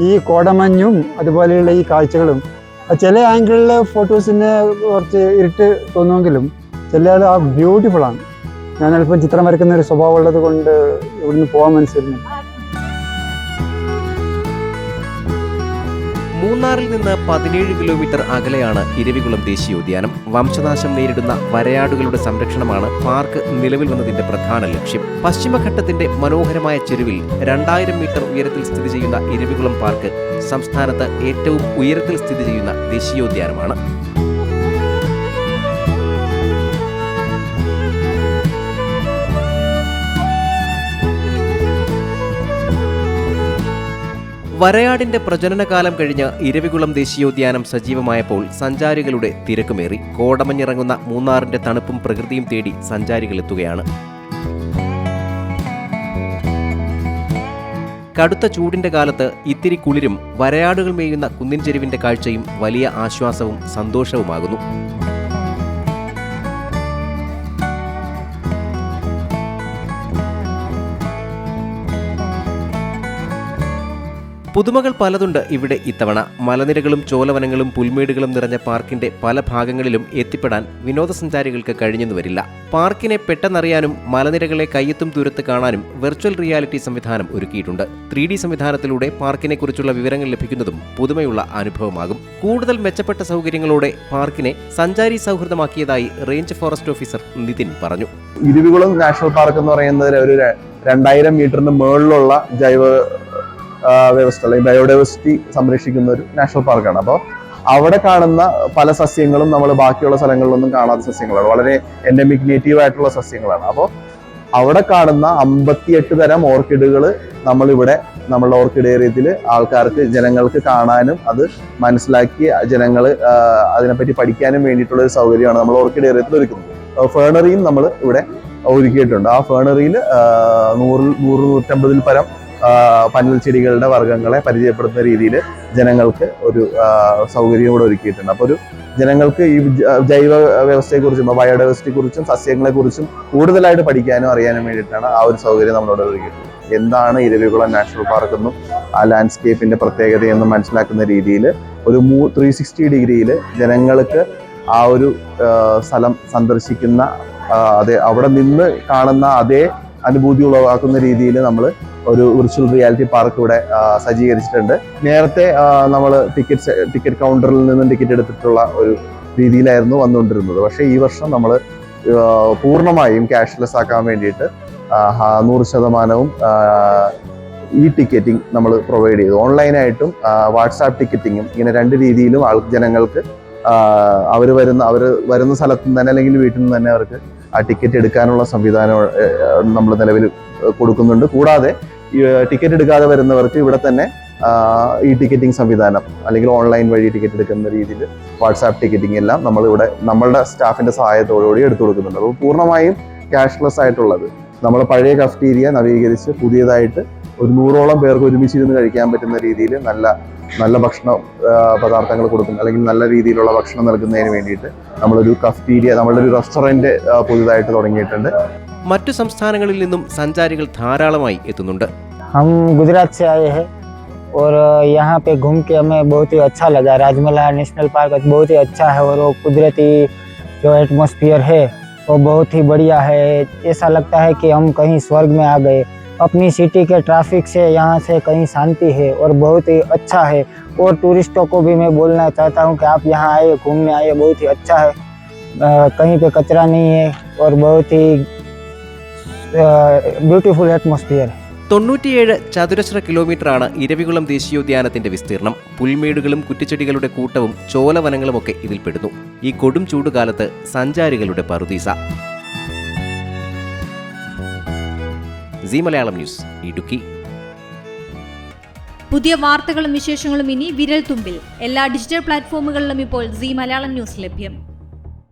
ഈ കോടമഞ്ഞും അതുപോലെയുള്ള ഈ കാഴ്ചകളും. ചില ആംഗിളിൽ ഫോട്ടോസിന് കുറച്ച് ഇരുട്ട് തോന്നുമെങ്കിലും ചില ആ ബ്യൂട്ടിഫുൾ ആണ്. ഞാൻ അല്പം ചിത്രം വരയ്ക്കുന്ന ഒരു സ്വഭാവം ഉള്ളത് കൊണ്ട് ഇവിടുന്ന് പോകാൻ മനസ്സിലായിരുന്നു മൂന്നാറിൽ നിന്ന് പതിനേഴ് കിലോമീറ്റർ അകലെയാണ് ഇരവികുളം ദേശീയോദ്യാനം. വംശനാശം നേരിടുന്ന വരയാടുകളുടെ സംരക്ഷണമാണ് പാർക്ക് നിലവിൽ വന്നതിന്റെ പ്രധാന ലക്ഷ്യം. പശ്ചിമഘട്ടത്തിന്റെ മനോഹരമായ ചെരുവിൽ രണ്ടായിരം മീറ്റർ ഉയരത്തിൽ സ്ഥിതി ചെയ്യുന്ന ഇരവികുളം പാർക്ക് സംസ്ഥാനത്ത് ഏറ്റവും ഉയരത്തിൽ സ്ഥിതി ചെയ്യുന്ന ദേശീയോദ്യാനമാണ്. വരയാടിന്റെ പ്രജനനകാലം കഴിഞ്ഞ് ഇരവികുളം ദേശീയോദ്യാനം സജീവമായപ്പോൾ സഞ്ചാരികളുടെ തിരക്കുമേറി. കോടമഞ്ഞിറങ്ങുന്ന മൂന്നാറിന്റെ തണുപ്പും പ്രകൃതിയും തേടി സഞ്ചാരികൾ എത്തുകയാണ്. കടുത്ത ചൂടിന്റെ കാലത്ത് ഇത്തിരി കുളിരും വരയാടുകൾ മേയുന്ന കുന്നിൻ ചെരുവിന്റെ കാഴ്ചയും വലിയ ആശ്വാസവും സന്തോഷവുമാകുന്നു. പുതുമകൾ പലതുണ്ട് ഇവിടെ ഇത്തവണ. മലനിരകളും ചോലവനങ്ങളും പുൽമേടുകളും നിറഞ്ഞ പാർക്കിന്റെ പല ഭാഗങ്ങളിലും എത്തിപ്പെടാൻ വിനോദസഞ്ചാരികൾക്ക് കഴിഞ്ഞെന്നു വരില്ല. പാർക്കിനെ പെട്ടെന്നറിയാനും മലനിരകളെ കയ്യെത്തും ദൂരത്ത് കാണാനും വെർച്വൽ റിയാലിറ്റി സംവിധാനം ഒരുക്കിയിട്ടുണ്ട്. ത്രീ ഡി സംവിധാനത്തിലൂടെ പാർക്കിനെക്കുറിച്ചുള്ള വിവരങ്ങൾ ലഭിക്കുന്നതും പുതുമയുള്ള അനുഭവമാകും. കൂടുതൽ മെച്ചപ്പെട്ട സൗകര്യങ്ങളോടെ പാർക്കിനെ സഞ്ചാരി സൗഹൃദമാക്കിയതായി റേഞ്ച് ഫോറസ്റ്റ് ഓഫീസർ നിതിൻ പറഞ്ഞു. ഇരുവികുളം നാഷണൽ പാർക്ക് എന്ന് പറയുന്നത് ഒരു രണ്ടായിരം മീറ്ററിന് മുകളിലുള്ള ജൈവ വ്യവസ്ഥ അല്ലെങ്കിൽ ബയോഡൈവേഴ്സിറ്റി സംരക്ഷിക്കുന്ന ഒരു നാഷണൽ പാർക്കാണ്. അപ്പോൾ അവിടെ കാണുന്ന പല സസ്യങ്ങളും നമ്മൾ ബാക്കിയുള്ള സ്ഥലങ്ങളിലൊന്നും കാണാത്ത സസ്യങ്ങളാണ്. വളരെ എൻഡമിക് നേറ്റീവ് ആയിട്ടുള്ള സസ്യങ്ങളാണ്. അപ്പോൾ അവിടെ കാണുന്ന അമ്പത്തിയെട്ട് തരം ഓർക്കിഡുകൾ നമ്മളിവിടെ നമ്മളുടെ ഓർക്കിഡ് ഏരിയത്തിൽ ആൾക്കാർക്ക് ജനങ്ങൾക്ക് കാണാനും അത് മനസ്സിലാക്കി ജനങ്ങൾ അതിനെപ്പറ്റി പഠിക്കാനും വേണ്ടിയിട്ടുള്ള ഒരു സൗകര്യമാണ് നമ്മൾ ഓർക്കിഡ് ഏരിയത്തിൽ ഒരുക്കുന്നത്. ഫേണറിയും നമ്മൾ ഇവിടെ ഒരുക്കിയിട്ടുണ്ട്. ആ ഫേണറിയിൽ നൂറിൽ നൂറ് നൂറ്റമ്പതിൽ പരം പന്നൽ ചെടികളുടെ വർഗങ്ങളെ പരിചയപ്പെടുത്തുന്ന രീതിയിൽ ജനങ്ങൾക്ക് ഒരു സൗകര്യം കൂടെ ഒരുക്കിയിട്ടുണ്ട്. അപ്പോൾ ഒരു ജനങ്ങൾക്ക് ഈ ജൈവ വ്യവസ്ഥയെക്കുറിച്ചും ബയോഡൈവേഴ്സിറ്റിയെക്കുറിച്ചും സസ്യങ്ങളെക്കുറിച്ചും കൂടുതലായിട്ട് പഠിക്കാനും അറിയാനും വേണ്ടിയിട്ടാണ് ആ ഒരു സൗകര്യം നമ്മളോട് ഒരുക്കിയിട്ടുള്ളത്. എന്താണ് ഇരവികുളം നാഷണൽ പാർക്ക് എന്നും ആ ലാൻഡ്സ്കേപ്പിന്റെ പ്രത്യേകതയെന്നും മനസ്സിലാക്കുന്ന രീതിയിൽ ഒരു മൂ ത്രീ സിക്സ്റ്റി ഡിഗ്രിയിൽ ജനങ്ങൾക്ക് ആ ഒരു സ്ഥലം സന്ദർശിക്കുന്ന അതെ അവിടെ നിന്ന് കാണുന്ന അതേ അനുഭൂതി ഉളവാക്കുന്ന രീതിയിൽ നമ്മൾ ഒരു വിർച്വൽ റിയാലിറ്റി പാർക്ക് ഇവിടെ സജ്ജീകരിച്ചിട്ടുണ്ട്. നേരത്തെ നമ്മൾ ടിക്കറ്റ് ടിക്കറ്റ് കൗണ്ടറിൽ നിന്നും ടിക്കറ്റ് എടുത്തിട്ടുള്ള ഒരു രീതിയിലായിരുന്നു വന്നുകൊണ്ടിരുന്നത്. പക്ഷേ ഈ വർഷം നമ്മൾ പൂർണമായും ക്യാഷ്ലെസ് ആക്കാൻ വേണ്ടിയിട്ട് നൂറ് ശതമാനവും ഇ ടിക്കറ്റിംഗ് നമ്മൾ പ്രൊവൈഡ് ചെയ്തു. ഓൺലൈനായിട്ടും വാട്സാപ്പ് ടിക്കറ്റിങ്ങും ഇങ്ങനെ രണ്ട് രീതിയിലും ആൾ ജനങ്ങൾക്ക് അവർ വരുന്ന അവർ വരുന്ന സ്ഥലത്തു നിന്ന് തന്നെ അല്ലെങ്കിൽ വീട്ടിൽ നിന്ന് തന്നെ അവർക്ക് ആ ടിക്കറ്റ് എടുക്കാനുള്ള സംവിധാനം നമ്മൾ നിലവിൽ കൊടുക്കുന്നുണ്ട്. കൂടാതെ ടിക്കറ്റ് എടുക്കാതെ വരുന്നവർക്ക് ഇവിടെ തന്നെ ഈ ടിക്കറ്റിംഗ് സംവിധാനം അല്ലെങ്കിൽ ഓൺലൈൻ വഴി ടിക്കറ്റ് എടുക്കുന്ന രീതിയിൽ വാട്സാപ്പ് ടിക്കറ്റിംഗ് എല്ലാം നമ്മൾ ഇവിടെ നമ്മളുടെ സ്റ്റാഫിന്റെ സഹായത്തോടുകൂടി എടുത്തു കൊടുക്കുന്നുണ്ട്. അപ്പോൾ പൂർണമായും ക്യാഷ്ലെസ് ആയിട്ടുള്ളത് നമ്മൾ പഴയ കഫ്റ്റീരിയ നവീകരിച്ച് പുതിയതായിട്ട് ഒരു നൂറോളം പേർക്ക് ഒരുമിച്ചിരുന്ന് കഴിക്കാൻ പറ്റുന്ന രീതിയിൽ നല്ല നല്ല ഭക്ഷണ പദാർത്ഥങ്ങൾ കൊടുക്കുന്ന. അല്ലെങ്കിൽ നല്ല രീതിയിലുള്ള ഭക്ഷണം നൽകുന്നതിന് വേണ്ടിയിട്ട് നമ്മളൊരു കഫ്റ്റീരിയ നമ്മളുടെ ഒരു റെസ്റ്റോറന്റ് പുതുതായിട്ട് തുടങ്ങിയിട്ടുണ്ട്. മറ്റു സംസ്ഥാനങ്ങളിൽ നിന്നും സഞ്ചാരികൾ ധാരാളമായി എത്തുന്നുണ്ട് हम गुजरात से आए हैं और यहाँ पे घूम के हमें बहुत ही अच्छा लगा राजमला नेशनल पार्क बहुत ही अच्छा है और वो कुदरती जो एटमॉस्फेयर है वो बहुत ही बढ़िया है ऐसा लगता है कि हम कहीं स्वर्ग में आ गए अपनी सिटी के ट्रैफिक से यहाँ से कहीं शांति है और बहुत ही अच्छा है और टूरिस्टों को भी मैं बोलना चाहता हूँ कि आप यहाँ आए घूमने आए बहुत ही अच्छा है अ, कहीं पे कचरा नहीं है और बहुत ही Uh, ബ്യൂട്ടിഫുൾ അറ്റ്മോസ്ഫിയർ തൊണ്ണൂറ്റിയേഴ് ചതുരശ്ര കിലോമീറ്ററാണ് ഇരവികുളം ദേശീയോദ്യാനത്തിന്റെ വിസ്തീർണം. പുൽമേടുകളും കുറ്റിച്ചെടികളുടെ കൂട്ടവും ചോലവനങ്ങളുമൊക്കെ ഇതിൽപ്പെടുന്നു ഈ കൊടും ചൂടുകാലത്ത് സഞ്ചാരികളുടെ പറുദീസ. Zee Malayalam news Idukki. പുതിയ വാർത്തകളും വിശേഷങ്ങളും ഇനി വിരൽ തുമ്പിൽ എല്ലാ ഡിജിറ്റൽ പ്ലാറ്റ്ഫോമുകളിലും ഇപ്പോൾ സി മലയാളം ന്യൂസ് ലഭ്യം.